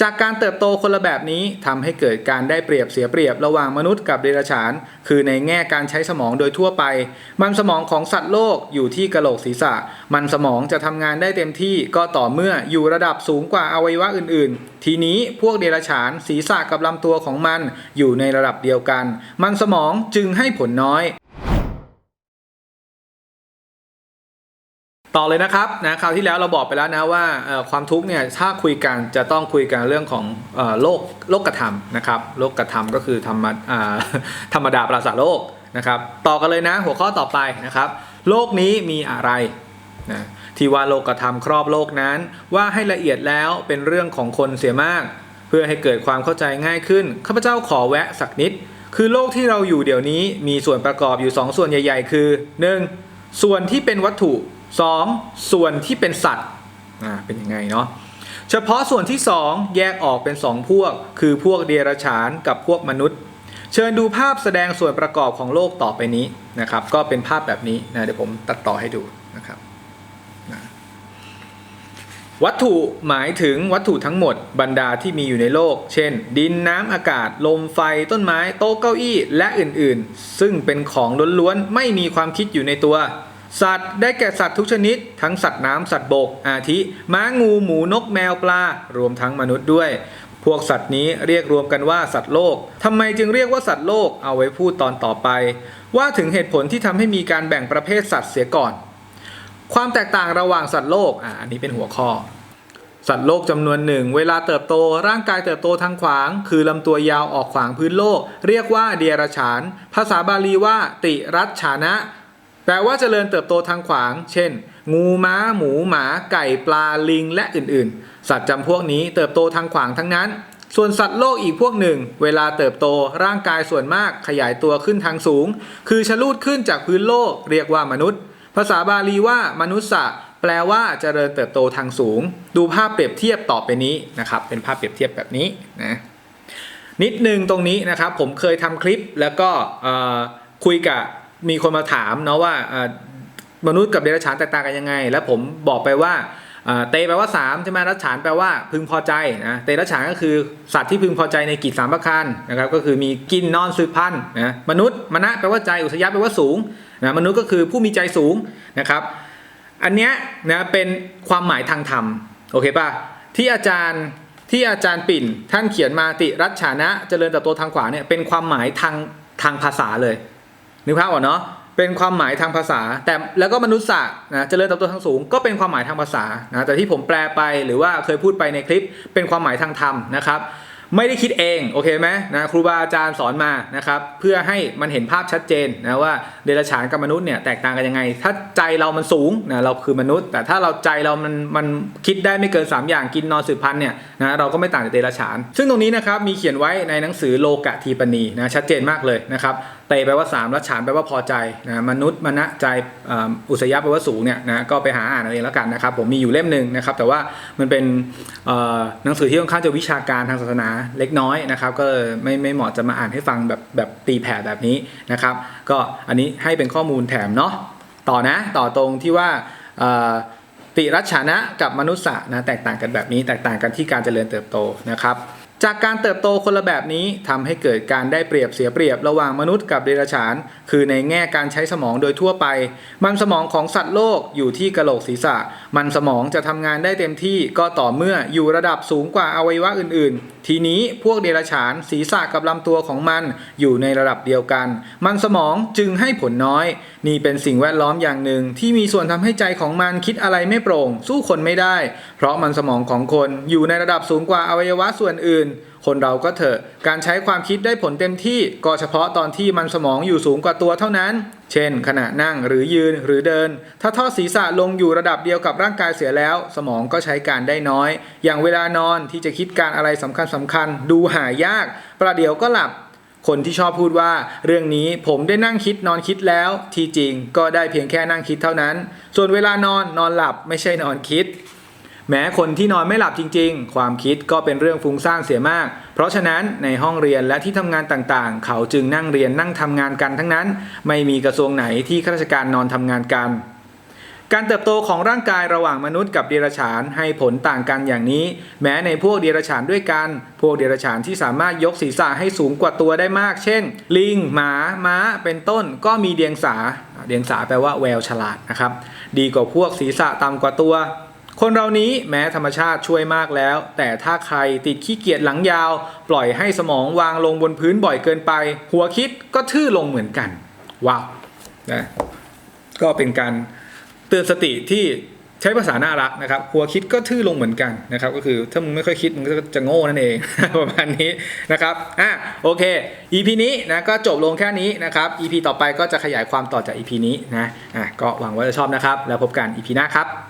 จากการเติบโตคนละแบบนี้ทำให้เกิดการได้เปรียบเสียเปรียบระหว่างมนุษย์กับเดรัจฉาน คือในแง่การใช้สมองโดยทั่วไป มันสมองของสัตว์โลกอยู่ที่กระโหลกศีรษะ มันสมองจะทำงานได้เต็มที่ก็ต่อเมื่ออยู่ระดับสูงกว่าอวัยวะอื่น ๆ ทีนี้พวกเดรัจฉานศีรษะกับลำตัวของมันอยู่ในระดับเดียวกัน มันสมองจึงให้ผลน้อย ต่อเลยนะครับนะคราวที่แล้วเราบอกไปแล้วนะว่าความทุกข์เนี่ยถ้าคุยกันจะต้องคุยกันเรื่องของอโลกโลกธรรมนะครับโลกธรรมก็คือธรรมะธรรมดาประสาโลกนะครับ ต่อกันเลยนะหัวข้อต่อไปนะครับ โลกนี้มีอะไรนะที่ว่าโลกธรรมครอบโลกนั้น ว่าให้ละเอียดแล้วเป็นเรื่องของคนเสียมาก เพื่อให้เกิดความเข้าใจง่ายขึ้นข้าพเจ้าขอแวะสักนิด คือโลกที่เราอยู่เดี๋ยวนี้มีส่วนประกอบอยู่ 2 ส่วนใหญ่ ๆ คือ 1. ส่วนที่เป็นวัตถุ 2. ส่วนที่เป็นสัตว์อ่าเป็นยังไงเนาะเฉพาะส่วนที่ 2 แยกออกเป็น 2 พวก คือพวกเดรัจฉานกับพวกมนุษย์ เชิญดูภาพแสดงส่วนประกอบของโลกต่อไปนี้นะครับ ก็เป็นภาพแบบนี้นะเดี๋ยวผมตัดต่อให้ดูนะครับนะวัตถุหมายถึงวัตถุทั้งหมดบรรดาที่มีอยู่ในโลก เช่น ดินน้ำอากาศ ลมไฟต้นไม้ โต๊ะเก้าอี้ และอื่นๆ ซึ่งเป็นของล้วนๆ ไม่มีความคิดอยู่ในตัว สัตว์ได้แก่สัตว์ทุกชนิด ทั้งสัตว์น้ำสัตว์บก อาทิ ม้างูหมูนกแมวปลา รวมทั้งมนุษย์ด้วย พวกสัตว์นี้เรียกรวมกันว่าสัตว์โลกทำไมจึงเรียกว่าสัตว์โลกเอาไว้พูดตอนต่อไป ว่าถึงเหตุผลที่ทำให้มีการแบ่งประเภทสัตว์เสียก่อน ความแตกต่างระหว่างสัตว์โลกอ่าอันนี้เป็นหัวข้อสัตว์โลกจำนวนหนึ่ง เวลาเติบโตร่างกายเติบโตทางขวาง คือลำตัวยาวออกขวางพื้นโลก เรียกว่าเดียรฉาน ภาษาบาลีว่า ติรัชฉานะ ลว่าเจริญเติบโตทางขวาง เช่น งูม้า หมู หมา ไก่ ปลา ลิง และอื่นๆ สัตว์จำพวกนี้เติบโตทางขวางทั้งนั้น ส่วนสัตว์โลกอีกพวกหนึ่ง เวลาเติบโตร่างกายส่วนมากขยายตัวขึ้นทางสูง คือชะลูดขึ้นจากพื้นโลก เรียกว่ามนุษย์ ภาษาบาลีว่ามนุษย์ะแปลว่าเจริญเติบโตทางสูง ดูภาพเปรียบเทียบต่อไปนี้นะครับ เป็นภาพเปรียบเทียบแบบนี้นะนิดนึงตรงนี้นะครับผมเคยทำคลิปแล้วก็คุยกับ มีคนมาถามเนาะว่ามนุษย์กับเดรัจฉานแตกต่างกันยังไง แล้วผมบอกไปว่าเตแปลว่า3ใช่ไหมรัจฉานแปลว่าพึงพอใจนะเตรัจฉานก็คือสัตว์ที่พึงพอใจในกิจสามประการนะครับก็คือมีกินนอนสืบพันธุ์นะมนุษย์มณะแปลว่าใจอุสยะแปลว่าสูงนะมนุษย์ก็คือผู้มีใจสูงนะครับอันเนี้ยนะเป็นความหมายทางธรรมโอเคป่ะที่อาจารย์ที่อาจารย์ปิ่น ท่านเขียนมาติรัชฉานะเจริญเติบโตทางขวาเนี่ยเป็นความหมายทางทางภาษาเลย นึกภาพออกเนาะเป็นความหมายทางภาษา แต่แล้วก็มนุษย์ศาสตร์นะเจริญเติบโตทางสูง ก็เป็นความหมายทางภาษานะแต่ที่ผมแปลไปหรือว่าเคยพูดไปในคลิป เป็นความหมายทางธรรมนะครับไม่ได้คิดเองโอเคไหมนะครูบาอาจารย์สอนมานะครับเพื่อให้มันเห็นภาพชัดเจนนะว่าเดรัจฉานกับมนุษย์เนี่ยแตกต่างกันยังไง ถ้าใจเรามันสูงนะเราคือมนุษย์ แต่ถ้าเราใจเรามันมันคิดได้ไม่เกิน 3 อย่างกินนอนสืบพันธุ์เนี่ยนะเราก็ไม่ต่างจากเดรัจฉาน ซึ่งตรงนี้นะครับมีเขียนไว้ในหนังสือโลกะทีปณีนะชัดเจนมากเลยนะครับ เตแปลว่า 3 รัจฉานแปลว่าพอใจนะมนุษย์มณะใจอุสยะแปลว่าสูงเนี่ยนะก็ไปหาอ่านเอาเองแล้วกันนะครับผมมีอยู่เล่มหนึ่งนะครับแต่ว่ามันเป็นหนังสือที่ค่อนข้างจะวิชาการทางศาสนาเล็กน้อยนะครับก็ไม่ไม่เหมาะจะมาอ่านให้ฟังแบบแบบตีแผ่แบบนี้นะครับ ก็อันนี้ให้เป็นข้อมูลแถมเนาะต่อนะต่อตรงที่ว่าติรัชานะกับมนุษย์นะแตกต่างกันแบบนี้แตกต่างกันที่การเจริญเติบโตนะครับ จากการเติบโตคนละแบบนี้ทำให้เกิดการได้เปรียบเสียเปรียบระหว่างมนุษย์กับเดรัจฉาน คือในแง่การใช้สมองโดยทั่วไป มันสมองของสัตว์โลกอยู่ที่กระโหลกศีรษะ มันสมองจะทำงานได้เต็มที่ก็ต่อเมื่ออยู่ระดับสูงกว่าอวัยวะอื่นๆทีนี้พวกเดรัจฉานศีรษะกับลำตัวของมันอยู่ในระดับเดียวกัน มันสมองจึงให้ผลน้อย นี่เป็นสิ่งแวดล้อมอย่างหนึ่งที่มีส่วนทำให้ใจของมันคิดอะไรไม่โปร่ง สู้คนไม่ได้ เพราะมันสมองของคนอยู่ในระดับสูงกว่าอวัยวะส่วนอื่นคนเราก็เถอะ การใช้ความคิดได้ผลเต็มที่ก็เฉพาะตอนที่มันสมองอยู่สูงกว่าตัวเท่านั้น เช่น ขณะนั่งหรือยืนหรือเดิน ถ้าทอดศีรษะลงอยู่ระดับเดียวกับร่างกายเสียแล้ว สมองก็ใช้การได้น้อย อย่างเวลานอนที่จะคิดการอะไรสำคัญสำคัญๆดูหายาก ประเดี๋ยวก็หลับ คนที่ชอบพูดว่า เรื่องนี้ผมได้นั่งคิดนอนคิดแล้ว ที่จริงก็ได้เพียงแค่นั่งคิดเท่านั้น ส่วนเวลานอนนอนหลับไม่ใช่นอนคิด แม้คนที่นอนไม่หลับจริง ๆ ความคิดก็เป็นเรื่องฟุ้งซ่านเสียมาก เพราะฉะนั้นในห้องเรียนและที่ทำงานต่างๆ เขาจึงนั่งเรียนนั่งทำงานกันทั้งนั้น ไม่มีกระทรวงไหนที่ข้าราชการนอนทำงานกันการเติบโตของร่างกายระหว่างมนุษย์กับเดรัจฉานให้ผลต่างกันอย่างนี้ แม้ในพวกเดรัจฉานด้วยกัน พวกเดรัจฉานที่สามารถยกศีรษะให้สูงกว่าตัวได้มาก เช่น ลิง หมา ม้า เป็นต้น ก็มีเดียงสา เดียงสาแปลว่าแววฉลาดนะครับ ดีกว่าพวกศีรษะต่ำกว่าตัว คนเรานี้แม้ธรรมชาติช่วยมากแล้ว แต่ถ้าใครติดขี้เกียจหลังยาว ปล่อยให้สมองวางลงบนพื้นบ่อยเกินไป หัวคิดก็ทื่อลงเหมือนกัน ว้าวนะก็เป็นการเตือนสติที่ใช้ภาษาน่ารักนะครับ หัวคิดก็ทื่อลงเหมือนกันนะครับ ก็คือถ้ามึงไม่ค่อยคิดมึงก็จะโง่นั่นเอง ประมาณนี้นะครับอะโอเค EP นี้นะก็จบลงแค่นี้นะครับ EP ต่อไปก็จะขยายความต่อจาก EP นี้นะอะก็หวังว่าจะชอบนะครับ แล้วพบกัน EP หน้าครับ